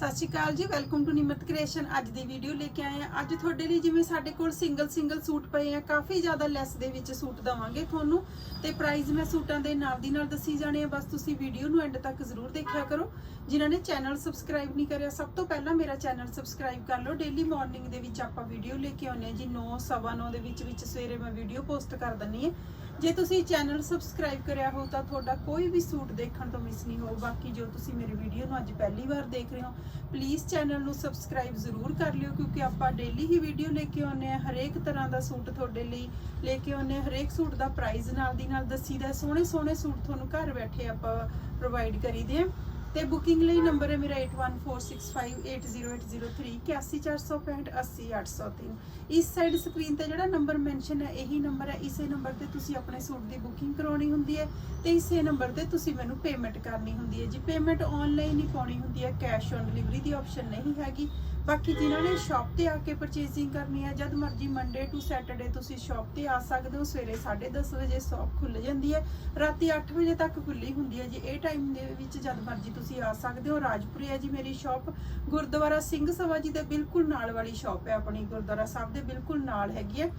ਸਤਿ ਸ਼੍ਰੀ ਅਕਾਲ ਜੀ welcome to ਨਿਮਤ creation ਅੱਜ ਦੀ ਵੀਡੀਓ ਲੈ ਕੇ ਆਏ ਆ ਅੱਜ ਤੁਹਾਡੇ ਲਈ ਜਿਵੇਂ ਸਾਡੇ ਕੋਲ ਸਿੰਗਲ ਸਿੰਗਲ ਸੂਟ ਪਏ ਆ, ਕਾਫੀ ਜ਼ਿਆਦਾ ਲੈਸ ਦੇ ਵਿੱਚ ਸੂਟ ਦਵਾਂਗੇ ਤੁਹਾਨੂੰ। ਤੇ ਪ੍ਰਾਈਸ ਮੈਂ ਸੂਟਾਂ ਦੇ ਨਾਲ ਦੀ ਨਾਲ ਦੱਸੀ ਜਾਣੇ ਆ। ਬਸ ਤੁਸੀਂ ਵੀਡੀਓ ਨੂੰ ਐਂਡ ਤੱਕ ਜ਼ਰੂਰ ਦੇਖਿਆ ਕਰੋ। ਜਿਨ੍ਹਾਂ ਨੇ ਚੈਨਲ ਸਬਸਕ੍ਰਾਈਬ ਨਹੀਂ ਕਰਿਆ, ਸਭ ਤੋਂ ਪਹਿਲਾਂ ਮੇਰਾ ਚੈਨਲ ਸਬਸਕ੍ਰਾਈਬ ਕਰ ਲਓ। ਡੇਲੀ ਮਾਰਨਿੰਗ ਦੇ ਵਿੱਚ ਆਪਾਂ ਵੀਡੀਓ ਲੈ ਕੇ ਆਉਂਦੇ ਆ ਜੀ 9 ਸਵਾ 9 ਦੇ ਵਿੱਚ ਵਿੱਚ ਸਵੇਰੇ ਮੈਂ ਵੀਡੀਓ ਪੋਸਟ ਕਰ ਦਿੰਨੀ ਹੈ। ਜੇ ਤੁਸੀਂ ਚੈਨਲ ਸਬਸਕ੍ਰਾਈਬ ਕਰਿਆ ਹੋ ਤਾਂ ਤੁਹਾਡਾ ਕੋਈ ਵੀ ਸੂਟ ਦੇਖਣ ਤੋਂ ਮਿਸ ਨਹੀਂ ਹੋ ਬਾਕੀ ਜੋ ਤੁਸੀਂ ਮੇਰੀ ਵੀਡੀਓ ਨੂੰ ਅੱਜ ਪਹਿਲੀ ਵਾਰ ਦੇਖ ਰਹੇ ਹੋ ਪਲੀਜ਼ ਚੈਨਲ ਨੂੰ ਸਬਸਕ੍ਰਾਈਬ ਜ਼ਰੂਰ ਕਰ ਲਿਓ, ਕਿਉਂਕਿ ਆਪਾਂ ਡੇਲੀ ਹੀ ਵੀਡੀਓ ਲੈ ਕੇ ਆਉਂਦੇ ਆ ਹਰੇਕ ਤਰ੍ਹਾਂ ਦਾ ਸੂਟ ਤੁਹਾਡੇ ਲਈ ਲੈ ਕੇ ਆਉਂਦੇ ਆ ਹਰੇਕ ਸੂਟ ਦਾ ਪ੍ਰਾਈਸ ਨਾਲ ਦੀ ਨਾਲ ਦੱਸੀਦਾ ਸੋਹਣੇ ਸੋਹਣੇ ਸੂਟ ਤੁਹਾਨੂੰ ਘਰ ਬੈਠੇ ਆਪਾਂ ਪ੍ਰੋਵਾਈਡ ਕਰੀਦੇ ਆ ਤੇ ਬੁਕਿੰਗ ਲਈ ਨੰਬਰ ਹੈ ਮੇਰਾ 8146580803 8146580803 ਇਸ ਸਾਈਡ ਸਕਰੀਨ ਤੇ ਜਿਹੜਾ ਨੰਬਰ ਮੈਂਸ਼ਨ ਹੈ, ਇਹੀ ਨੰਬਰ ਹੈ। ਇਸੇ ਨੰਬਰ ਤੇ ਤੁਸੀਂ ਆਪਣੇ ਸੂਟ ਦੀ ਬੁਕਿੰਗ ਕਰਾਉਣੀ ਹੁੰਦੀ ਹੈ ਤੇ ਇਸੇ ਨੰਬਰ ਤੇ ਤੁਸੀਂ ਮੈਨੂੰ ਪੇਮੈਂਟ ਕਰਨੀ ਹੁੰਦੀ ਹੈ। ਜੀ ਪੇਮੈਂਟ ਆਨਲਾਈਨ ਹੀ ਪਾਉਣੀ ਹੁੰਦੀ ਹੈ ਕੈਸ਼ ਔਨ ਡਿਲੀਵਰੀ ਦੀ ਆਪਸ਼ਨ ਨਹੀਂ ਹੈਗੀ। ਬਾਕੀ ਜਿਨ੍ਹਾਂ ਨੇ ਸ਼ਾਪ ਤੇ ਆ ਕੇ ਪਰਚੇਸਿੰਗ ਕਰਨੀ ਹੈ, ਜਦ ਮਰਜ਼ੀ ਮੰਡੇ ਟੂ ਸੈਟਰਡੇ ਤੁਸੀਂ ਸ਼ਾਪ ਤੇ ਆ ਸਕਦੇ ਹੋ। ਸਵੇਰੇ 10:30 ਵਜੇ ਸ਼ਾਪ ਖੁੱਲ ਜਾਂਦੀ ਹੈ। ਰਾਤੀ 8 ਵਜੇ ਤੱਕ ਖੁੱਲੀ ਹੁੰਦੀ ਹੈ। ਜੀ ਇਹ ਟਾਈਮ ਦੇ ਵਿੱਚ ਜਦ ਮਰਜ਼ੀ ਤੁਸੀਂ ਆ ਸਕਦੇ ਹੋ। ਰਾਜਪੁਰੇ ਹੈ ਜੀ ਮੇਰੀ ਸ਼ਾਪ। ਗੁਰਦੁਆਰਾ ਸਿੰਘ ਸਭਾ ਜੀ ਦੇ ਬਿਲਕੁਲ ਨਾਲ ਵਾਲੀ ਸ਼ਾਪ ਹੈ ਆਪਣੀ। ਗੁਰਦੁਆਰਾ ਸਾਹਿਬ ਦੇ ਬਿਲਕੁਲ ਨਾਲ ਹੈਗੀ ਹੈ।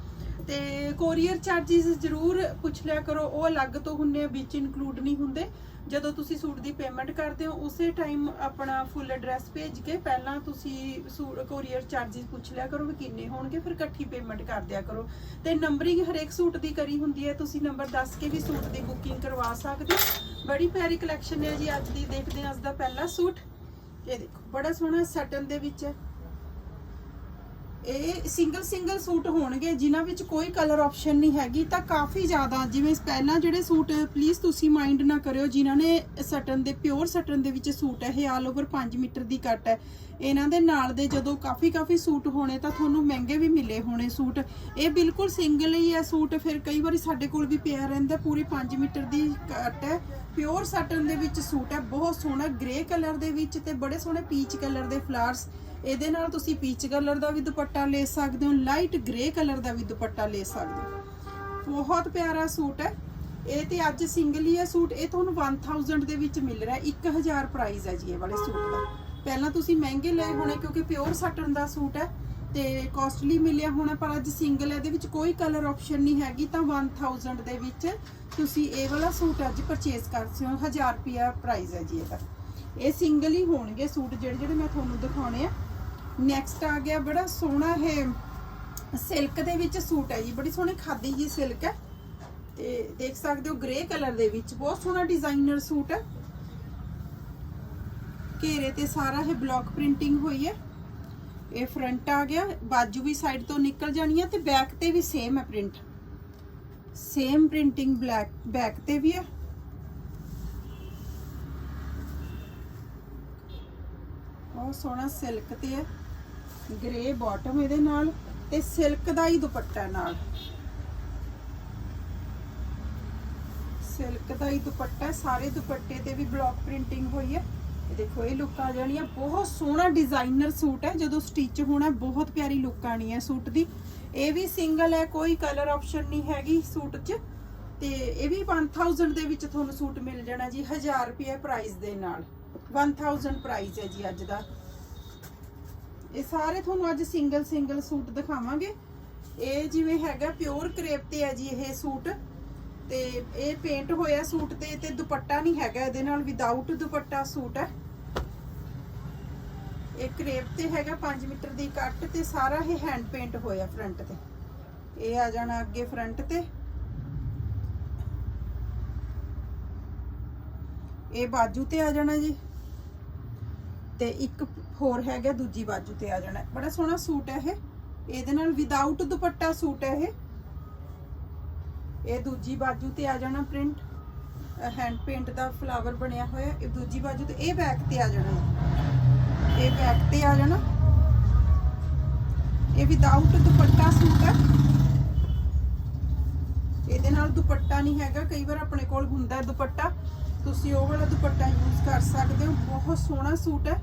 ਤੇ ਕੋਰੀਅਰ ਚਾਰजेस ਜ਼ਰੂਰ ਪੁੱਛ ਲਿਆ ਕਰੋ। ਉਹ ਅਲੱਗ ਤੋਂ ਹੁੰਨੇ ਵਿੱਚ ਇਨਕਲੂਡ ਨਹੀਂ ਹੁੰਦੇ। ਜਦੋਂ ਤੁਸੀਂ ਸੂਟ ਦੀ ਪੇਮੈਂਟ ਕਰਦੇ ਹੋ, ਉਸੇ ਟਾਈਮ ਆਪਣਾ ਫੁੱਲ ਐਡਰੈਸ ਭੇਜ ਕੇ ਪਹਿਲਾਂ ਤੁਸੀਂ ਕੋਰੀਅਰ ਚਾਰजेस ਪੁੱਛ ਲਿਆ ਕਰੋ ਵੀ ਕਿੰਨੇ ਹੋਣਗੇ, ਫਿਰ ਇਕੱਠੀ ਪੇਮੈਂਟ ਕਰ ਦਿਆ ਕਰੋ। ਤੇ ਨੰਬਰਿੰਗ ਹਰੇਕ ਸੂਟ ਦੀ ਕਰੀ ਹੁੰਦੀ ਹੈ। ਤੁਸੀਂ ਨੰਬਰ ਦੱਸ ਕੇ ਵੀ ਸੂਟ ਦੀ ਬੁਕਿੰਗ ਕਰਵਾ ਸਕਦੇ ਹੋ। ਬੜੀ ਪਿਆਰੀ ਕਲੈਕਸ਼ਨ ਹੈ ਜੀ ਅੱਜ ਦੀ, ਦੇਖਦੇ ਹਾਂ ਅੱਜ ਦਾ ਪਹਿਲਾ ਸੂਟ। ਇਹ ਦੇਖੋ, ਬੜਾ ਸੋਹਣਾ ਸਟਨ ਦੇ ਵਿੱਚ। ਹੈ ਇਹ ਸਿੰਗਲ ਸਿੰਗਲ ਸੂਟ ਹੋਣਗੇ, ਜਿਨ੍ਹਾਂ ਵਿੱਚ ਕੋਈ ਕਲਰ ਆਪਸ਼ਨ ਨਹੀਂ ਹੈਗੀ, ਤਾਂ ਕਾਫੀ ਜ਼ਿਆਦਾ, ਜਿਵੇਂ ਪਹਿਲਾਂ ਜਿਹੜੇ ਸੂਟ ਪਲੀਜ਼ ਤੁਸੀਂ ਮਾਈਂਡ ਨਾ ਕਰਿਓ, ਜਿਨ੍ਹਾਂ ਨੇ ਸਟਨ ਦੇ ਪਿਓਰ ਸਟਨ ਦੇ ਵਿੱਚ ਸੂਟ ਹੈ, ਇਹ ਆਲ ਓਵਰ 5 ਮੀਟਰ ਦੀ ਕੱਟ ਹੈ। ਇਹਨਾਂ ਦੇ ਨਾਲ ਦੇ ਜਦੋਂ ਕਾਫੀ ਕਾਫੀ ਸੂਟ ਹੋਣੇ, ਤਾਂ ਤੁਹਾਨੂੰ ਮਹਿੰਗੇ ਵੀ ਮਿਲੇ ਹੋਣੇ ਸੂਟ। ਇਹ ਬਿਲਕੁਲ ਸਿੰਗਲ ਹੀ ਹੈ ਸੂਟ, ਫਿਰ ਕਈ ਵਾਰੀ ਸਾਡੇ ਕੋਲ ਵੀ ਪਿਆ ਰਹਿੰਦਾ, ਪੂਰੀ 5 ਮੀਟਰ ਦੀ ਕੱਟ ਹੈ। ਪਿਓਰ ਸਟਨ ਦੇ ਵਿੱਚ ਸੂਟ ਹੈ, ਬਹੁਤ ਸੋਹਣਾ ਗ੍ਰੇ ਕਲਰ ਦੇ ਵਿੱਚ ਤੇ ਬੜੇ ਸੋਹਣੇ ਪੀਚ ਕਲਰ ਦੇ ਫਲਾਵਰਸ ਇਹਦੇ ਨਾਲ ਤੁਸੀਂ ਪੀਚ ਕਲਰ ਦਾ ਵੀ ਦੁਪੱਟਾ ਲੈ ਸਕਦੇ ਹੋ ਲਾਈਟ ਗ੍ਰੇ ਕਲਰ ਦਾ ਵੀ ਦੁਪੱਟਾ ਲੈ ਸਕਦੇ ਹੋ। ਬਹੁਤ ਪਿਆਰਾ ਸੂਟ ਹੈ। ਇਹ ਤੇ ਅੱਜ ਸਿੰਗਲ ਹੀ ਹੈ ਸੂਟ, ਇਹ ਤੁਹਾਨੂੰ 1000 ਦੇ ਵਿੱਚ ਮਿਲ ਰਿਹਾ 1000 ਪ੍ਰਾਈਸ ਹੈ ਜੀ ਇਹ ਵਾਲੇ ਸੂਟ ਦਾ। ਪਹਿਲਾਂ ਤੁਸੀਂ ਮਹਿੰਗੇ ਲਏ ਹੋਣੇ ਕਿਉਂਕਿ ਪਿਓਰ ਸਟਨ ਦਾ ਸੂਟ ਹੈ। ਤੇ ਕਾਸਟਲੀ ਮਿਲਿਆ ਹੋਣਾ, ਪਰ ਅੱਜ ਸਿੰਗਲ ਹੈ ਇਹਦੇ ਵਿੱਚ ਕੋਈ ਕਲਰ ਆਪਸ਼ਨ ਨਹੀਂ ਹੈਗੀ, ਤਾਂ 1000 ਦੇ ਵਿੱਚ ਤੁਸੀਂ ਇਹ ਵਾਲਾ ਸੂਟ ਅੱਜ ਪਰਚੇਸ ਕਰ ਸਕਦੇ ਹੋ 1000 ਰੁਪਿਆ ਪ੍ਰਾਈਸ ਹੈ ਜੀ ਇਹਦਾ। ਇਹ ਸਿੰਗਲ ਹੀ ਹੋਣਗੇ ਸੂਟ ਜਿਹੜੇ ਜਿਹੜੇ ਮੈਂ ਤੁਹਾਨੂੰ ਦਿਖਾਉਣੇ ਆ। ਨੈਕਸਟ ਆ ਗਿਆ ਬੜਾ ਸੋਹਣਾ ਇਹ ਸਿਲਕ ਦੇ ਵਿੱਚ ਸੂਟ ਹੈ ਜੀ, ਬੜੀ ਸੋਹਣੀ ਖਾਦੀ ਜੀ ਸਿਲਕ ਹੈ। ਤੇ ਦੇਖ ਸਕਦੇ ਹੋ ਗ੍ਰੇ ਕਲਰ ਦੇ ਵਿੱਚ ਬਹੁਤ ਸੋਹਣਾ ਡਿਜ਼ਾਈਨਰ ਸੂਟ ਹੈ। ਘੇਰੇ ਤੇ ਸਾਰਾ ਇਹ ਬਲੌਕ ਪ੍ਰਿੰਟਿੰਗ ਹੋਈ ਹੈ। ਇਹ ਫਰੰਟ ਆ ਗਿਆ, ਬਾਜੂ ਵੀ ਸਾਈਡ ਤੋਂ ਨਿਕਲ ਜਾਣੀ ਹੈ ਤੇ ਬੈਕ ਤੇ ਵੀ ਸੇਮ ਹੈ print same printing black back ਤੇ ਵੀ ਹੈ ਬਹੁਤ ਸੋਹਣਾ ਸਿਲਕ ਤੇ ਹੈ ਗ੍ਰੇ ਬਾਟਮ ਇਹਦੇ ਨਾਲ ਤੇ ਸਿਲਕ ਦਾ ਹੀ ਦੁਪੱਟਾ ਨਾਲ। ਸਿਲਕ ਦਾ ਹੀ ਦੁਪੱਟਾ, ਸਾਰੇ ਦੁਪੱਟੇ ਤੇ ਵੀ ਬਲੌਕ ਪ੍ਰਿੰਟਿੰਗ ਹੋਈ ਹੈ ਦੇਖੋ, ਇਹ ਲੁੱਕ ਆ ਜਾਣੀ ਹੈ ਬਹੁਤ ਸੋਹਣਾ ਡਿਜ਼ਾਈਨਰ ਸੂਟ ਹੈ, ਜਦੋਂ ਸਟਿਚ ਹੋਣਾ ਬਹੁਤ ਪਿਆਰੀ ਲੁੱਕ ਆਣੀ ਹੈ ਸੂਟ ਦੀ। ਇਹ ਵੀ ਸਿੰਗਲ ਹੈ, ਕੋਈ ਕਲਰ ਆਪਸ਼ਨ ਨਹੀਂ ਹੈਗੀ ਸੂਟ 'ਚ। ਤੇ ਇਹ ਵੀ 1000 ਦੇ ਵਿੱਚ ਤੁਹਾਨੂੰ ਸੂਟ ਮਿਲ ਜਾਣਾ ਜੀ 1000 ਰੁਪਏ ਪ੍ਰਾਈਸ ਦੇ ਨਾਲ। 1000 ਪ੍ਰਾਈਸ ਹੈ ਜੀ ਅੱਜ ਦਾ। ਇਹ ਸਾਰੇ ਤੁਹਾਨੂੰ ਅੱਜ ਸਿੰਗਲ ਸਿੰਗਲ ਸੂਟ ਦਿਖਾਵਾਂਗੇ। ਇਹ ਜਿਵੇਂ ਹੈਗਾ ਪਿਓਰ ਕਰੇਪ ਤੇ ਹੈ ਜੀ ਇਹ ਸੂਟ। ਤੇ ਇਹ ਪੇਂਟ ਹੋਇਆ ਸੂਟ ਤੇ ਤੇ ਦੁਪੱਟਾ ਨਹੀਂ ਹੈਗਾ ਇਹਦੇ ਨਾਲ ਵਿਦਆਊਟ ਦੁਪੱਟਾ ਸੂਟ ਹੈ। ਇਹ ਕਰੇਪ ਤੇ ਹੈਗਾ 5 ਮੀਟਰ ਦੀ ਕੱਟ ਤੇ ਸਾਰਾ ਇਹ ਹੈਂਡ ਪੇਂਟ ਹੋਇਆ ਫਰੰਟ ਤੇ। ਇਹ ਆ ਜਾਣਾ ਅੱਗੇ ਫਰੰਟ ਤੇ। ਇਹ ਬਾਜੂ ਤੇ ਆ ਜਾਣਾ ਜੀ। ਤੇ ਇੱਕ ਹੋਰ ਹੈਗਾ ਦੂਜੀ ਬਾਜੂ ਤੇ ਆ ਜਾਣਾ। ਬੜਾ ਸੋਹਣਾ ਸੂਟ ਹੈ ਇਹ। ਇਹਦੇ ਨਾਲ ਵਿਦਆਊਟ ਦੁਪੱਟਾ ਸੂਟ ਹੈ ਇਹ। ਇਹ ਦੂਜੀ ਬਾਜੂ ਤੇ ਆ ਜਾਣਾ ਪ੍ਰਿੰਟ ਹੈਂਡ ਪੇਂਟ ਦਾ ਫਲਾਵਰ ਬਣਿਆ ਹੋਇਆ। ਇਹ ਦੂਜੀ ਬਾਜੂ ਤੇ ਇਹ ਬੈਕ ਤੇ ਆ ਜਾਣਾ। ਇਹ ਬੈਕ ਤੇ ਆ ਜਾਣਾ। ਇਹ ਵਿਦਆਊਟ ਦੁਪੱਟਾ ਸੂਟ ਹੈ। ਇਹਦੇ ਨਾਲ ਦੁਪੱਟਾ ਨਹੀਂ ਹੈਗਾ, ਕਈ ਵਾਰ ਆਪਣੇ ਕੋਲ ਹੁੰਦਾ ਦੁਪੱਟਾ। ਤੁਸੀਂ ਉਹ ਵਾਲਾ ਦੁਪੱਟਾ ਯੂਜ਼ ਕਰ ਸਕਦੇ ਹੋ। ਬਹੁਤ ਸੋਹਣਾ ਸੂਟ ਹੈ।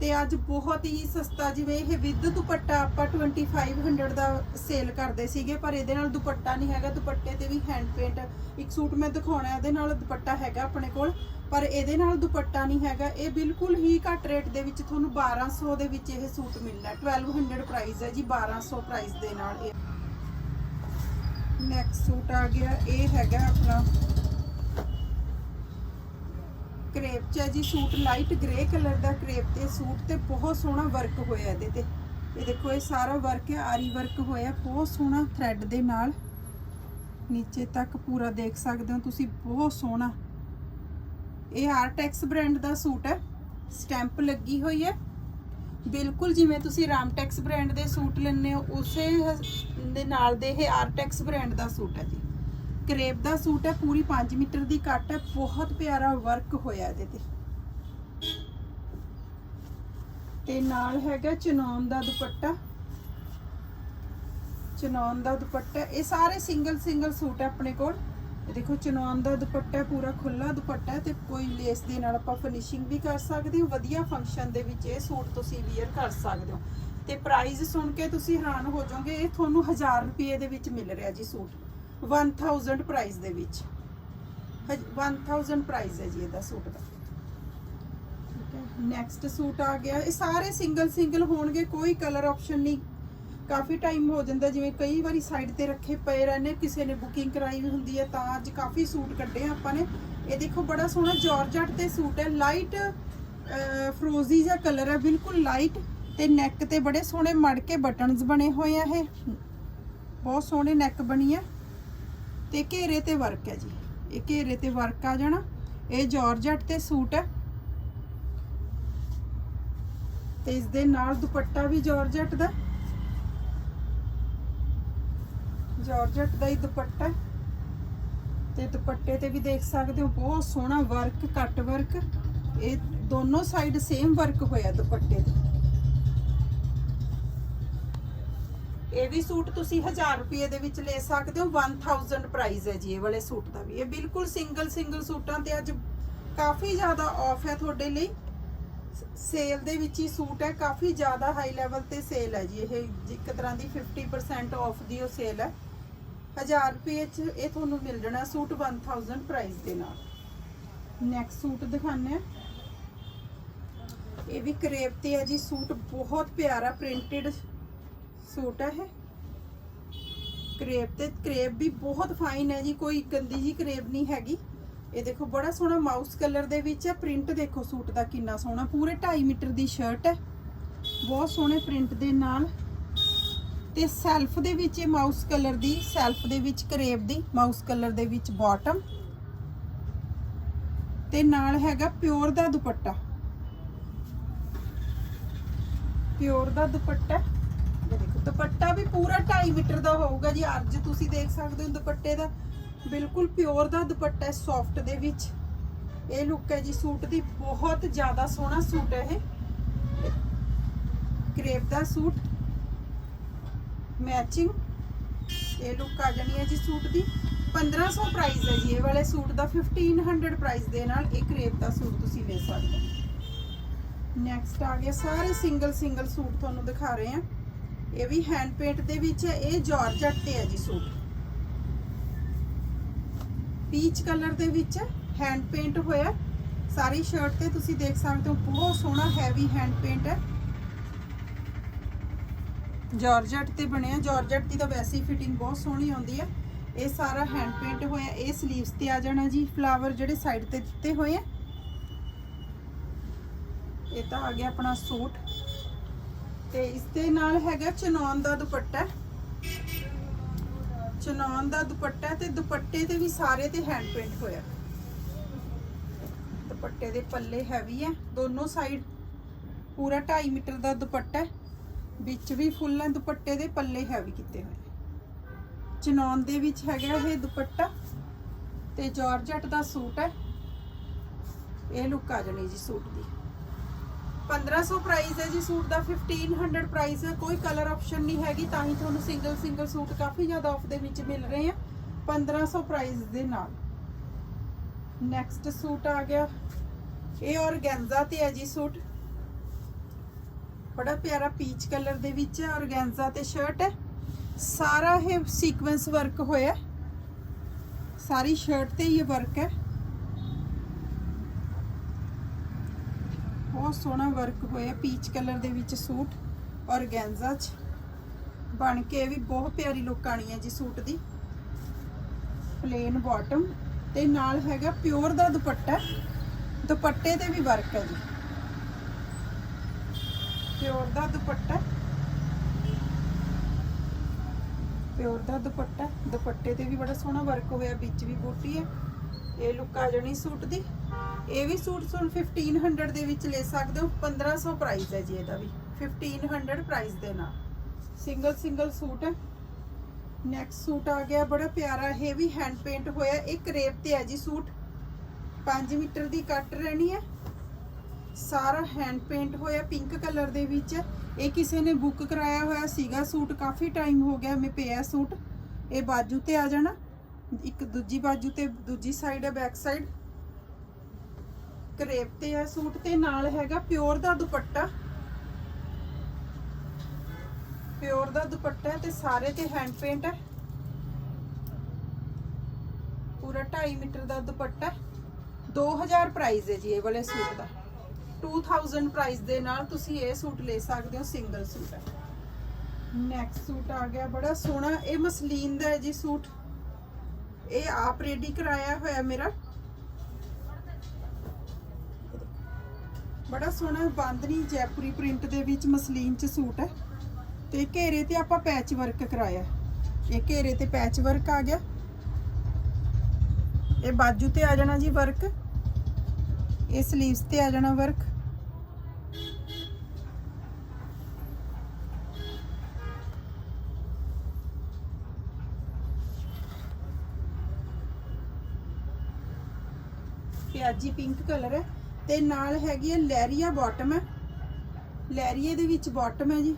ਤੇ ਅੱਜ ਬਹੁਤ ਹੀ ਸਸਤਾ, ਜਿਵੇਂ ਇਹ ਵਿਦ ਦੁਪੱਟਾ ਆਪਾਂ 2500 ਦਾ ਸੇਲ ਕਰਦੇ ਸੀਗੇ, ਪਰ ਇਹਦੇ ਨਾਲ ਦੁਪੱਟਾ ਨਹੀਂ ਹੈਗਾ, ਦੁਪੱਟੇ ਤੇ ਵੀ ਹੈਂਡ ਪੇਂਟ ਇੱਕ ਸੂਟ ਮੈਂ ਦਿਖਾਉਣਾ, ਇਹਦੇ ਨਾਲ ਦੁਪੱਟਾ ਹੈਗਾ ਆਪਣੇ ਕੋਲ, ਪਰ ਇਹਦੇ ਨਾਲ ਦੁਪੱਟਾ ਨਹੀਂ ਹੈਗਾ, ਇਹ ਬਿਲਕੁਲ ਹੀ ਘੱਟ ਰੇਟ ਦੇ ਵਿੱਚ ਤੁਹਾਨੂੰ 1200 ਦੇ ਵਿੱਚ ਇਹ ਸੂਟ ਮਿਲਣਾ ਹੈ 1200 ਪ੍ਰਾਈਸ ਹੈ ਜੀ 1200 ਪ੍ਰਾਈਸ ਦੇ ਨਾਲ ਇਹ। ਨੈਕਸਟ ਸੂਟ ਆ ਗਿਆ, ਇਹ ਹੈਗਾ ਆਪਣਾ ਕਰੇਪ ਚ ਹੈ ਜੀ, ਸੂਟ ਲਾਈਟ ਗ੍ਰੇ ਕਲਰ ਦਾ ਕਰੇਪ ਤੇ ਸੂਟ ਤੇ ਬਹੁਤ ਸੋਹਣਾ ਵਰਕ ਹੋਇਆ ਇਹਦੇ ਤੇ। ਇਹ ਦੇਖੋ, ਇਹ ਸਾਰਾ ਵਰਕ ਹੈ, ਆਰੀ ਵਰਕ ਹੋਇਆ, ਬਹੁਤ ਸੋਹਣਾ ਥ੍ਰੈਡ ਦੇ ਨਾਲ। ਨੀਚੇ ਤੱਕ ਪੂਰਾ ਦੇਖ ਸਕਦੇ ਹੋ ਤੁਸੀਂ, ਬਹੁਤ ਸੋਹਣਾ। ਇਹ ਆਰਟੈਕਸ ਬ੍ਰਾਂਡ ਦਾ ਸੂਟ ਹੈ ਸਟੈਂਪ ਲੱਗੀ ਹੋਈ ਹੈ। ਬਿਲਕੁਲ ਜਿਵੇਂ ਤੁਸੀਂ ਰਾਮਟੈਕਸ ਬ੍ਰਾਂਡ ਦੇ ਸੂਟ ਲੈਣੇ ਹੋ, ਉਸੇ ਦੇ ਨਾਲ ਦੇ ਇਹ ਆਰਟੈਕਸ ਬ੍ਰਾਂਡ ਦਾ ਸੂਟ ਹੈ ਜੀ। ਕਰੇਪ ਦਾ ਸੂਟ ਹੈ, ਪੂਰੀ 5 ਮੀਟਰ ਦੀ ਕੱਟ ਹੈ, ਬਹੁਤ ਪਿਆਰਾ ਵਰਕ ਹੋਇਆ ਇਹਦੇ ਤੇ। ਤੇ ਨਾਲ ਹੈਗਾ ਚਨੌਨ ਦਾ ਦੁਪੱਟਾ। ਚਨੌਨ ਦਾ ਦੁਪੱਟਾ, ਇਹ ਸਾਰੇ ਸਿੰਗਲ ਸਿੰਗਲ ਸੂਟ ਹੈ ਆਪਣੇ ਕੋਲ। ਦੇਖੋ, ਚਨੌਨ ਦਾ ਦੁਪੱਟਾ ਪੂਰਾ ਖੁੱਲਾ ਦੁਪੱਟਾ ਤੇ ਕੋਈ ਲੇਸ ਦੇ ਨਾਲ ਆਪਾਂ ਫਿਨਿਸ਼ਿੰਗ ਵੀ ਕਰ ਸਕਦੇ ਹੋ। ਵਧੀਆ ਫੰਕਸ਼ਨ ਦੇ ਵਿੱਚ ਇਹ ਸੂਟ ਤੁਸੀਂ ਵੀਅਰ ਕਰ ਸਕਦੇ ਹੋ। ਤੇ ਪ੍ਰਾਈਸ ਸੁਣ ਕੇ ਤੁਸੀਂ ਹੈਰਾਨ ਹੋ ਜਾਓਗੇ, ਇਹ ਤੁਹਾਨੂੰ 1000 ਰੁਪਏ ਦੇ ਵਿੱਚ ਮਿਲ ਰਿਹਾ ਜੀ ਸੂਟ। 1000 ਪ੍ਰਾਈਸ ਦੇ ਵਿੱਚ। ਹਜ- 1000 ਪ੍ਰਾਈਸ ਹੈ ਜੀ ਇਹਦਾ ਸੂਟ ਦਾ। ਨੈਕਸਟ ਸੂਟ ਆ ਗਿਆ। ਇਹ ਸਾਰੇ ਸਿੰਗਲ ਸਿੰਗਲ ਹੋਣਗੇ, ਕੋਈ ਕਲਰ ਆਪਸ਼ਨ ਨਹੀਂ। ਕਾਫੀ ਟਾਈਮ ਹੋ ਜਾਂਦਾ, ਜਿਵੇਂ ਕਈ ਵਾਰੀ ਸਾਈਡ ਤੇ ਰੱਖੇ ਪਏ ਰਹਿੰਦੇ, ਕਿਸੇ ਨੇ ਬੁਕਿੰਗ ਕਰਾਈ ਵੀ ਹੁੰਦੀ ਹੈ, ਤਾਂ ਅੱਜ ਕਾਫੀ ਸੂਟ ਕੱਢੇ ਆ ਆਪਾਂ ਨੇ। ਇਹ ਦੇਖੋ, ਬੜਾ ਸੋਹਣਾ ਜਾਰਜਟ ਤੇ ਸੂਟ ਹੈ। ਲਾਈਟ ਫਰੋਜ਼ੀ ਜਿਹਾ ਕਲਰ ਹੈ, ਬਿਲਕੁਲ ਲਾਈਟ ਤੇ ਨੈਕ ਤੇ ਬੜੇ ਸੋਹਣੇ ਮੜ ਕੇ ਬਟਨਸ ਬਣੇ ਹੋਏ ਆ ਇਹ। ਬਹੁਤ ਸੋਹਣੇ ਨੈਕ ਬਣੀ ਹੈ ਤੇ ਘੇਰੇ ਤੇ ਵਰਕ ਹੈ ਜੀ। ਇਹ ਘੇਰੇ ਤੇ ਵਰਕ ਆ ਜਾਣਾ। ਇਹ ਜਾਰਜਟ ਤੇ ਸੂਟ ਹੈ। ਤੇ ਇਸ ਦੇ ਨਾਲ ਦੁਪੱਟਾ ਵੀ ਜਾਰਜਟ ਦਾ। ਜਾਰਜਟ ਦਾ ਹੀ ਦੁਪੱਟਾ ਤੇ ਦੁਪੱਟੇ ਤੇ ਵੀ ਦੇਖ ਸਕਦੇ ਹੋ, ਬਹੁਤ ਸੋਹਣਾ ਵਰਕ ਕੱਟ ਵਰਕ ਇਹ ਦੋਨੋਂ ਸਾਈਡ ਸੇਮ ਵਰਕ ਹੋਇਆ ਦੁਪੱਟੇ ਤੇ। ਇਹ ਵੀ ਸੂਟ ਤੁਸੀਂ 1000 ਰੁਪਏ ਦੇ ਵਿੱਚ ਲੈ ਸਕਦੇ ਹੋ। 1000 ਪ੍ਰਾਈਸ ਹੈ ਜੀ ਇਹ ਵਾਲੇ ਸੂਟ ਦਾ ਵੀ। ਇਹ ਬਿਲਕੁਲ ਸਿੰਗਲ ਸਿੰਗਲ ਸੂਟਾਂ ਤੇ ਅੱਜ ਕਾਫੀ ਜ਼ਿਆਦਾ ਆਫ ਹੈ ਤੁਹਾਡੇ ਲਈ। ਸੇਲ ਦੇ ਵਿੱਚ ਹੀ ਸੂਟ ਹੈ। ਕਾਫੀ ਜ਼ਿਆਦਾ ਹਾਈ ਲੈਵਲ ਤੇ ਸੇਲ ਹੈ ਜੀ। ਇਹ ਇੱਕ ਤਰ੍ਹਾਂ ਦੀ 50% ਆਫ ਦੀ ਉਹ ਸੇਲ ਹੈ। 1000 ਰੁਪਏ ਚ ਇਹ ਤੁਹਾਨੂੰ ਮਿਲ ਜਾਣਾ ਸੂਟ 1000 ਪ੍ਰਾਈਸ ਦੇ ਨਾਲ। ਨੈਕਸਟ ਸੂਟ ਦਿਖਾਉਂਦੇ ਆ ਇਹ ਵੀ ਕਰੇਪ ਤੇ ਹੈ ਜੀ। ਸੂਟ ਬਹੁਤ ਪਿਆਰਾ ਪ੍ਰਿੰਟਡ ਸੂਟ ਹੈ ਇਹ। ਕਰੇਪ ਤੇ ਕਰੇਪ ਵੀ ਬਹੁਤ ਫਾਈਨ ਹੈ ਜੀ, ਕੋਈ ਗੰਦੀ ਜੀ ਕਰੇਪ ਨਹੀਂ ਹੈਗੀ। ਇਹ ਦੇਖੋ, ਬੜਾ ਸੋਹਣਾ ਮਾਊਸ ਕਲਰ ਦੇ ਵਿੱਚ ਹੈ ਪ੍ਰਿੰਟ ਦੇਖੋ ਸੂਟ ਦਾ ਕਿੰਨਾ ਸੋਹਣਾ। ਪੂਰੇ 2.5 ਮੀਟਰ ਦੀ ਸ਼ਰਟ ਹੈ। ਬਹੁਤ ਸੋਹਣੇ ਪ੍ਰਿੰਟ ਦੇ ਨਾਲ। ਤੇ ਸੈਲਫ ਦੇ ਵਿੱਚ ਇਹ ਮਾਊਸ ਕਲਰ ਦੀ ਸੈਲਫ ਦੇ ਵਿੱਚ ਕਰੇਪ ਦੀ ਮਾਊਸ ਕਲਰ ਦੇ ਵਿੱਚ ਬਾਟਮ ਤੇ ਨਾਲ ਹੈਗਾ ਪਿਓਰ ਦਾ ਦੁਪੱਟਾ। ਪਿਓਰ ਦਾ ਦੁਪੱਟਾ। ਦੁਪੱਟਾ ਵੀ ਪੂਰਾ 2.5 ਮੀਟਰ ਦਾ ਹੋਊਗਾ ਜੀ। ਅੱਜ ਤੁਸੀਂ ਦੇਖ ਸਕਦੇ ਹੋ ਦੁਪੱਟੇ ਦਾ। ਬਿਲਕੁਲ ਪਿਓਰ ਦਾ ਦੁਪੱਟਾ ਹੈ ਸੌਫਟ ਦੇ ਵਿੱਚ। ਇਹ ਲੁੱਕ ਹੈ ਜੀ, ਸੂਟ ਦੀ ਬਹੁਤ ਜ਼ਿਆਦਾ ਸੋਹਣਾ ਸੂਟ ਹੈ ਇਹ। ਕਰੇਪ ਦਾ ਸੂਟ। ਮੈਚਿੰਗ ਇਹ ਲੁੱਕ ਆ ਜਾਣੀ ਹੈ ਜੀ ਸੂਟ ਦੀ। 1500 ਪ੍ਰਾਈਸ ਹੈ ਜੀ, ਇਹ ਵਾਲੇ ਸੂਟ ਦਾ। 1500 ਪ੍ਰਾਈਸ ਦੇ ਨਾਲ ਇਹ ਕਰੇਪ ਦਾ ਸੂਟ ਤੁਸੀਂ ਲੈ ਸਕਦੇ ਹੋ। ਨੈਕਸਟ ਆ ਗਿਆ, ਸਾਰੇ ਸਿੰਗਲ ਸਿੰਗਲ ਸੂਟ ਤੁਹਾਨੂੰ ਦਿਖਾ ਰਹੇ ਆ ਇਹ ਵੀ ਹੈਂਡ ਪੇਂਟ ਦੇ ਵਿੱਚ ਹੈ, ਇਹ ਜਾਰਜਟ ਤੇ ਹੈ ਜੀ ਸੂਟ। ਪੀਚ ਕਲਰ ਦੇ ਵਿੱਚ ਹੈਂਡ ਪੇਂਟ ਹੋਇਆ। ਸਾਰੀ ਸ਼ਰਟ ਤੇ ਤੁਸੀਂ ਦੇਖ ਸਕਦੇ ਹੋ, ਬਹੁਤ ਸੋਹਣਾ ਹੈਵੀ ਹੈਂਡ ਪੇਂਟ ਹੈ। ਜਾਰਜਟ ਤੇ ਬਣਿਆ ਜਾਰਜਟ ਦੀ ਤਾਂ ਵੈਸੇ ਹੀ ਫਿਟਿੰਗ ਬਹੁਤ ਸੋਹਣੀ ਆਉਂਦੀ ਹੈ। ਇਹ ਸਾਰਾ ਹੈਂਡ ਪੇਂਟ ਹੋਇਆ, ਇਹ 슬ੀਵਸ ਤੇ ਆ ਜਾਣਾ ਜੀ ਫਲਾਵਰ ਜਿਹੜੇ ਸਾਈਡ ਤੇ ਦਿੱਤੇ ਹੋਏ ਆ ਇਹ ਤਾਂ ਆ ਗਿਆ ਆਪਣਾ ਸੂਟ। ਤੇ ਇਸ ਦੇ ਨਾਲ ਹੈਗਾ ਚਨੌਨ ਦਾ ਦੁਪੱਟਾ। ਚਨੌਨ ਦਾ ਦੁਪੱਟਾ ਤੇ ਦੁਪੱਟੇ ਤੇ ਵੀ ਸਾਰੇ ਤੇ ਹੈਂਡ ਪੇਂਟ ਹੋਇਆ। ਦੁਪੱਟੇ ਦੇ ਪੱਲੇ ਹੈਵੀ ਹੈ ਦੋਨੋਂ ਸਾਈਡ ਪੂਰਾ 2.5 ਮੀਟਰ ਦਾ ਦੁਪੱਟਾ, ਵਿੱਚ ਵੀ ਫੁੱਲ ਹੈ ਦੁਪੱਟੇ ਦੇ ਪੱਲੇ ਹੈਵੀ ਕੀਤੇ ਹੋਏ। ਨੇ ਚਨੌਨ ਦੇ ਵਿੱਚ ਹੈਗਾ ਇਹ ਦੁਪੱਟਾ ਤੇ ਜਾਰਜਟ ਦਾ ਸੂਟ ਹੈ ਇਹ ਲੁੱਕ ਆ ਜਾਣੀ ਜੀ ਸੂਟ ਦੀ। 1500 ਪ੍ਰਾਈਸ ਹੈ ਜੀ, ਸੂਟ ਦਾ 1500 ਪ੍ਰਾਈਸ ਹੈ, ਕੋਈ ਕਲਰ ਆਪਸ਼ਨ ਨਹੀਂ ਹੈਗੀ, ਤਾਂ ਹੀ ਤੁਹਾਨੂੰ ਸਿੰਗਲ ਸਿੰਗਲ ਸੂਟ ਕਾਫੀ ਜ਼ਿਆਦਾ ਆਫ ਦੇ ਵਿੱਚ ਮਿਲ ਰਹੇ ਆ। 1500 ਪ੍ਰਾਈਸ ਦੇ ਨਾਲ। ਨੈਕਸਟ ਸੂਟ ਆ ਗਿਆ। ਇਹ ਔਰਗੈਂਜ਼ਾ ਤੇ ਹੈ ਜੀ ਸੂਟ। ਬੜਾ ਪਿਆਰਾ ਪੀਚ ਕਲਰ ਦੇ ਵਿੱਚ ਹੈ ਔਰਗੈਂਜ਼ਾ ਤੇ ਸ਼ਰਟ ਹੈ। ਸਾਰਾ ਇਹ ਸੀਕੁਐਂਸ ਵਰਕ ਹੋਇਆ। ਸਾਰੀ ਸ਼ਰਟ ਤੇ ਇਹ ਵਰਕ ਹੈ। ਬਹੁਤ ਸੋਹਣਾ ਵਰਕ ਹੋਇਆ ਪੀਚ ਕਲਰ ਦੇ ਵਿੱਚ ਸੂਟ ਔਰਗੈਂਜ਼ਾ ਚ। ਬਣ ਕੇ ਵੀ ਬਹੁਤ ਪਿਆਰੀ ਲੁੱਕ ਆਣੀ ਹੈ ਜੀ ਸੂਟ ਦੀ। ਪਲੇਨ ਬਾਟਮ ਤੇ ਨਾਲ ਹੈਗਾ ਪਿਓਰ ਦਾ ਦੁਪੱਟਾ। ਦੁਪੱਟੇ ਤੇ ਵੀ ਵਰਕ ਹੈ ਜੀ। ਪਿਓਰ ਦਾ ਦੁਪੱਟਾ। ਪਿਓਰ ਦਾ ਦੁਪੱਟਾ। ਦੁਪੱਟੇ ਤੇ ਵੀ ਬੜਾ ਸੋਹਣਾ ਵਰਕ ਹੋਇਆ, ਵਿੱਚ ਵੀ ਬੂਟੀ ਹੈ। ਇਹ ਲੁੱਕ ਆ ਜਾਣੀ ਸੂਟ ਦੀ। ਇਹ ਵੀ ਸੂਟ ਤੁਹਾਨੂੰ 1500 ਦੇ ਵਿੱਚ ਲੈ ਸਕਦੇ ਹੋ 1500 ਪ੍ਰਾਈਸ ਹੈ ਜੀ ਇਹਦਾ ਵੀ। 1500 ਪ੍ਰਾਈਸ ਦੇ ਨਾਲ। ਸਿੰਗਲ ਸਿੰਗਲ ਸੂਟ ਹੈ। ਨੈਕਸਟ ਸੂਟ ਆ ਗਿਆ, ਬੜਾ ਪਿਆਰਾ ਇਹ ਵੀ ਹੈਂਡ ਪੇਂਟ ਹੋਇਆ। ਇਹ ਕਰੇਪ ਤੇ ਹੈ ਜੀ ਸੂਟ। 5 ਮੀਟਰ ਦੀ ਕੱਟ ਰਹਿਣੀ ਹੈ। ਸਾਰਾ ਹੈਂਡ ਪੇਂਟ ਹੋਇਆ ਪਿੰਕ ਕਲਰ ਦੇ ਵਿੱਚ। ਇਹ ਕਿਸੇ ਨੇ ਬੁੱਕ ਕਰਾਇਆ ਹੋਇਆ ਸੀਗਾ ਸੂਟ, ਕਾਫੀ ਟਾਈਮ ਹੋ ਗਿਆ ਮੈਂ ਪਿਆ ਸੂਟ। ਇਹ ਬਾਜੂ ਤੇ ਆ ਜਾਣਾ। ਇੱਕ ਦੂਜੀ ਬਾਜੂ ਤੇ ਦੂਜੀ ਸਾਈਡ ਹੈ ਬੈਕ ਸਾਈਡ ਕਰੇਪ ਤੇ ਹੈ ਸੂਟ ਤੇ ਨਾਲ ਹੈਗਾ ਪਿਓਰ ਦਾ ਦੁਪੱਟਾ। ਪਿਓਰ ਦਾ ਦੁਪੱਟਾ ਤੇ ਸਾਰੇ ਤੇ ਹੈਂਡ ਪੇਂਟ ਹੈ ਪੂਰਾ 2.5 ਮੀਟਰ ਦਾ ਦੁਪੱਟਾ। 2000 ਪ੍ਰਾਈਸ ਹੈ ਜੀ ਇਹ ਵਾਲੇ ਸੂਟ ਦਾ। 2000 ਪ੍ਰਾਈਸ ਦੇ ਨਾਲ ਤੁਸੀਂ ਇਹ ਸੂਟ ਲੈ ਸਕਦੇ ਹੋ ਸਿੰਗਲ ਸੂਟ ਹੈ। ਨੈਕਸਟ ਸੂਟ ਆ ਗਿਆ, ਬੜਾ ਸੋਹਣਾ, ਇਹ ਮਸਲੀਨ ਦਾ ਹੈ ਜੀ ਸੂਟ। ਇਹ ਆਪ ਰੈਡੀ ਕਰਾਇਆ ਹੋਇਆ ਮੇਰਾ। ਬੜਾ ਸੋਹਣਾ ਬਾਂਦਨੀ ਜੈਪੁਰੀ ਪ੍ਰਿੰਟ ਦੇ ਵਿੱਚ ਮਸਲੀਨ ਚ ਸੂਟ ਹੈ। ਤੇ ਘੇਰੇ ਤੇ ਆਪਾਂ ਪੈਚ ਵਰਕ ਕਰਾਇਆ ਇਹ ਘੇਰੇ ਤੇ ਪੈਚ ਵਰਕ ਆ ਗਿਆ। ਇਹ ਬਾਜੂ ਤੇ ਆ ਜਾਣਾ ਜੀ ਵਰਕ ਇਹ 슬ੀਵਸ ਤੇ ਆ ਜਾਣਾ ਵਰਕ ਪਿਆਜੀ ਪਿੰਕ ਕਲਰ ਹੈ। ਤੇ ਨਾਲ ਹੈਗੀ ਹੈ ਲੈਰੀਆ ਬਾਟਮ ਹੈ। ਲੈਰੀਏ ਦੇ ਵਿੱਚ ਬਾਟਮ ਹੈ ਜੀ।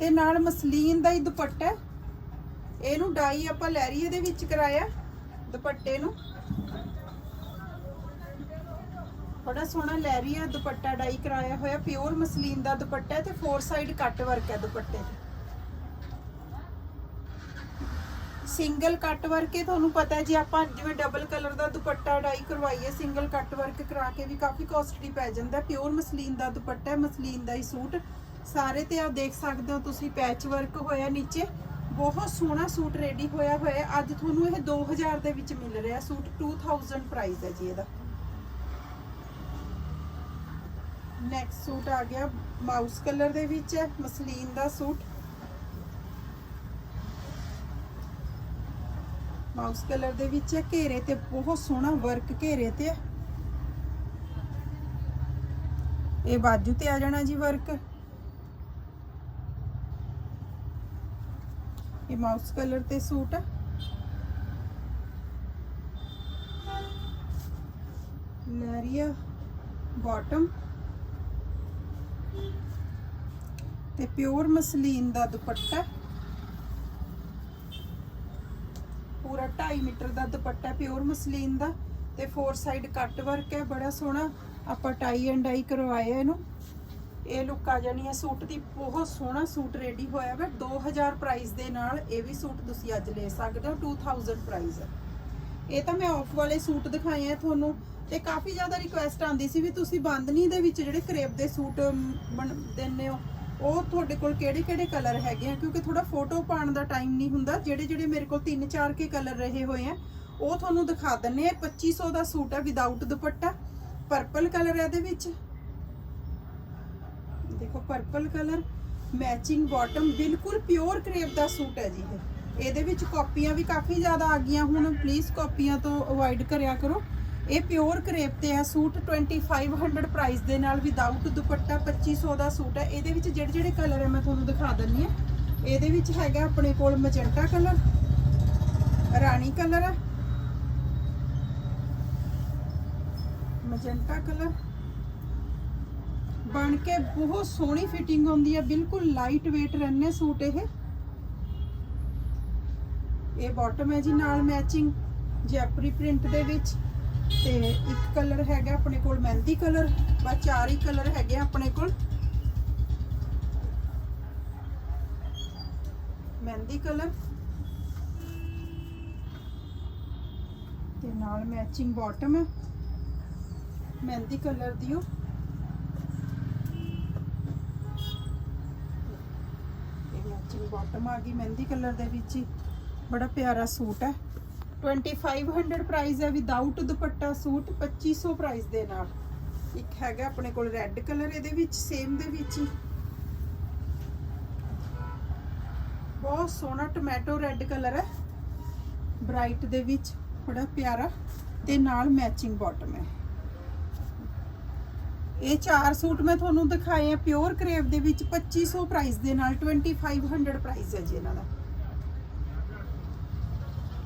ਤੇ ਨਾਲ ਮਸਲੀਨ ਦਾ ਹੀ ਦੁਪੱਟਾ ਇਹਨੂੰ ਡਾਈ ਆਪਾਂ ਲੈਰੀਏ ਦੇ ਵਿੱਚ ਕਰਾਇਆ ਦੁਪੱਟੇ ਨੂੰ। ਬੜਾ ਸੋਹਣਾ ਲੈਰੀਆ ਦੁਪੱਟਾ ਡਾਈ ਕਰਾਇਆ ਹੋਇਆ ਪਿਓਰ ਮਸਲੀਨ ਦਾ ਦੁਪੱਟਾ ਹੈ ਤੇ ਫੋਰ ਸਾਈਡ ਕੱਟ ਵਰਕ ਹੈ ਦੁਪੱਟੇ ਤੇ। ਸਿੰਗਲ ਕੱਟ ਵਰਕ ਇਹ ਤੁਹਾਨੂੰ ਪਤਾ ਹੈ, ਜੀ ਆਪਾਂ ਜਿਵੇਂ ਡਬਲ ਕਲਰ ਦਾ ਦੁਪੱਟਾ ਡਾਈ ਕਰਵਾਈਏ ਸਿੰਗਲ ਕੱਟ ਵਰਕ ਕਰਾ ਕੇ ਵੀ ਕਾਫੀ ਕਾਸਟਲੀ ਪੈ ਜਾਂਦਾ ਪਿਓਰ ਮਸਲੀਨ ਦਾ ਦੁਪੱਟਾ ਹੈ, ਮਸਲੀਨ ਦਾ ਹੀ ਸੂਟ। ਸਾਰੇ ਤੇ ਆ ਦੇਖ ਸਕਦੇ ਹੋ ਤੁਸੀਂ ਪੈਚ ਵਰਕ ਹੋਇਆ ਨੀਚੇ। ਬਹੁਤ ਸੋਹਣਾ ਸੂਟ ਰੈਡੀ ਹੋਇਆ ਹੋਇਆ ਅੱਜ ਤੁਹਾਨੂੰ ਇਹ 2000 ਦੇ ਵਿੱਚ ਮਿਲ ਰਿਹਾ ਸੂਟ। 2000 ਪ੍ਰਾਈਸ ਹੈ ਜੀ ਇਹਦਾ। ਨੈਕਸਟ ਸੂਟ ਆ ਗਿਆ। ਮਾਊਸ ਕਲਰ ਦੇ ਵਿੱਚ ਹੈ, ਮਸਲੀਨ ਦਾ ਸੂਟ। ਮਾਊਸ ਕਲਰ ਦੇ ਵਿੱਚ ਹੈ, ਘੇਰੇ ਤੇ ਬਹੁਤ ਸੋਹਣਾ ਵਰਕ ਘੇਰੇ ਤੇ ਹੈ। ਇਹ ਬਾਜੂ ਤੇ ਆ ਜਾਣਾ ਜੀ ਵਰਕ ਇਹ ਮਾਊਸ ਕਲਰ ਤੇ ਸੂਟ ਹੈ। ਲੈਰੀਆ ਬਾਟਮ ਤੇ ਪਿਓਰ ਮਸਲੀਨ ਦਾ ਦੁਪੱਟਾ ਪੂਰਾ 2.5 ਮੀਟਰ ਦਾ ਦੁਪੱਟਾ ਪਿਓਰ ਮਸਲੀਨ ਦਾ ਤੇ ਫੋਰ ਸਾਈਡ ਕੱਟ ਵਰਕ ਹੈ ਬੜਾ ਸੋਹਣਾ। ਆਪਾਂ ਟਾਈ ਐਂਡ ਡਾਈ ਕਰਵਾਇਆ ਇਹਨੂੰ। ਇਹ ਲੁੱਕ ਆ ਜਾਣੀ ਹੈ ਸੂਟ ਦੀ ਬਹੁਤ ਸੋਹਣਾ ਸੂਟ ਰੈਡੀ ਹੋਇਆ ਵਾ। 2000 ਪ੍ਰਾਈਸ ਦੇ ਨਾਲ ਇਹ ਵੀ ਸੂਟ ਤੁਸੀਂ ਅੱਜ ਲੈ ਸਕਦੇ ਹੋ 2000 ਪ੍ਰਾਈਸ ਹੈ। ਇਹ ਤਾਂ ਮੈਂ ਆਫ ਵਾਲੇ ਸੂਟ ਦਿਖਾਏ ਆ ਤੁਹਾਨੂੰ ਤੇ ਕਾਫੀ ਜ਼ਿਆਦਾ ਰਿਕੁਐਸਟ ਆਉਂਦੀ ਸੀ ਵੀ ਤੁਸੀਂ ਬਾਂਦਨੀ ਦੇ ਵਿੱਚ ਜਿਹੜੇ ਕਰੇਪ ਦੇ ਸੂਟ ਅਮ, ਬਣ ਦਿੰਦੇ ਹੋ ਉਹ ਤੁਹਾਡੇ ਕੋਲ ਕਿਹੜੇ ਕਿਹੜੇ ਕਲਰ ਹੈਗੇ ਆ? ਕਿਉਂਕਿ ਥੋੜਾ ਫੋਟੋ ਪਾਉਣ ਦਾ ਟਾਈਮ ਨਹੀਂ ਹੁੰਦਾ। ਜਿਹੜੇ ਜਿਹੜੇ ਮੇਰੇ ਕੋਲ 3-4 ਕੇ ਕਲਰ ਰਹੇ ਹੋਏ ਆ, ਉਹ ਤੁਹਾਨੂੰ ਦਿਖਾ ਦਿੰਨੇ ਆ। 2500 ਦਾ ਸੂਟ ਹੈ ਵਿਦਆਊਟ ਦੁਪੱਟਾ। ਪਰਪਲ ਕਲਰ ਹੈ ਇਹਦੇ ਵਿੱਚ। ਦੇਖੋ ਪਰਪਲ ਕਲਰ ਮੈਚਿੰਗ ਬਾਟਮ ਬਿਲਕੁਲ ਪਿਓਰ ਕਰੇਪ ਦਾ ਸੂਟ ਹੈ ਜੀ ਇਹ। ਇਹਦੇ ਵਿੱਚ ਕਾਪੀਆਂ ਵੀ ਕਾਫੀ ਜ਼ਿਆਦਾ ਆ ਗਈਆਂ ਹੁਣ। ਪਲੀਜ਼ ਕਾਪੀਆਂ ਤੋਂ ਅਵੋਇਡ ਕਰਿਆ ਕਰੋ। ਇਹ ਪਿਓਰ ਕਰੇਪ ਤੇ ਹੈ। ਸੂਟ 2500 ਪ੍ਰਾਈਸ ਦੇ ਨਾਲ ਵਿਦਆਊਟ ਦੁਪੱਟਾ 2500 ਦਾ ਸੂਟ ਹੈ। ਇਹਦੇ ਵਿੱਚ ਜਿਹੜੇ ਜਿਹੜੇ ਕਲਰ ਹੈ, ਮੈਂ ਤੁਹਾਨੂੰ ਦਿਖਾ ਦਿੰਨੀ ਆ ਇਹਦੇ ਵਿੱਚ ਹੈਗਾ ਆਪਣੇ ਕੋਲ ਮਜੰਟਾ ਕਲਰ ਰਾਣੀ ਕਲਰ ਹੈ। ਮਜੰਟਾ ਕਲਰ ਬਣ ਕੇ ਬਹੁਤ ਸੋਹਣੀ ਫਿਟਿੰਗ ਹੁੰਦੀ ਹੈ। ਬਿਲਕੁਲ ਲਾਈਟ weight ਰਹਿੰਦੇ ਸੂਟ ਇਹ। ਇਹ ਬਾਟਮ ਹੈ ਜੀ, ਨਾਲ ਮੈਚਿੰਗ ਜੈਪਰੀ ਪ੍ਰਿੰਟ ਦੇ ਵਿੱਚ। ਤੇ ਇੱਕ ਕਲਰ ਹੈਗਾ ਆਪਣੇ ਕੋਲ ਮਹਿੰਦੀ ਕਲਰ, ਬਸ ਚਾਰ ਹੀ ਕਲਰ ਹੈਗੇ ਆਪਣੇ ਕੋਲ। ਮਹਿੰਦੀ ਕਲਰ। ਤੇ ਨਾਲ ਮੈਚਿੰਗ ਬਾਟਮ ਹੈ ਮਹਿੰਦੀ ਕਲਰ ਦੀ ਉਹ ਇਹ ਮੈਚਿੰਗ ਬਾਟਮ ਆ ਗਈ ਮਹਿੰਦੀ ਕਲਰ ਦੇ ਵਿੱਚ। ਹੀ ਬੜਾ ਪਿਆਰਾ ਸੂਟ ਹੈ। 2500 ਪ੍ਰਾਈਸ ਹੈ ਵਿਦਆਊਟ ਦੁਪੱਟਾ ਸੂਟ 2500 ਪ੍ਰਾਈਸ ਦੇ ਨਾਲ। ਇੱਕ ਹੈਗਾ ਆਪਣੇ ਕੋਲ ਰੈੱਡ ਕਲਰ ਇਹਦੇ ਵਿੱਚ ਸੇਮ ਦੇ ਵਿੱਚ ਹੀ। ਬਹੁਤ ਸੋਹਣਾ ਟੋਮੈਟੋ ਰੈੱਡ ਕਲਰ ਹੈ। ਬ੍ਰਾਈਟ ਦੇ ਵਿੱਚ, ਬੜਾ ਪਿਆਰਾ। ਤੇ ਨਾਲ ਮੈਚਿੰਗ ਬਾਟਮ ਹੈ। ਇਹ ਚਾਰ ਸੂਟ ਮੈਂ ਤੁਹਾਨੂੰ ਦਿਖਾਏ ਆ ਪਿਓਰ ਕਰੇਵ ਦੇ ਵਿੱਚ 2500 ਪ੍ਰਾਈਸ ਦੇ ਨਾਲ 2500 ਪ੍ਰਾਈਸ ਹੈ ਜੀ ਇਹਨਾਂ ਦਾ।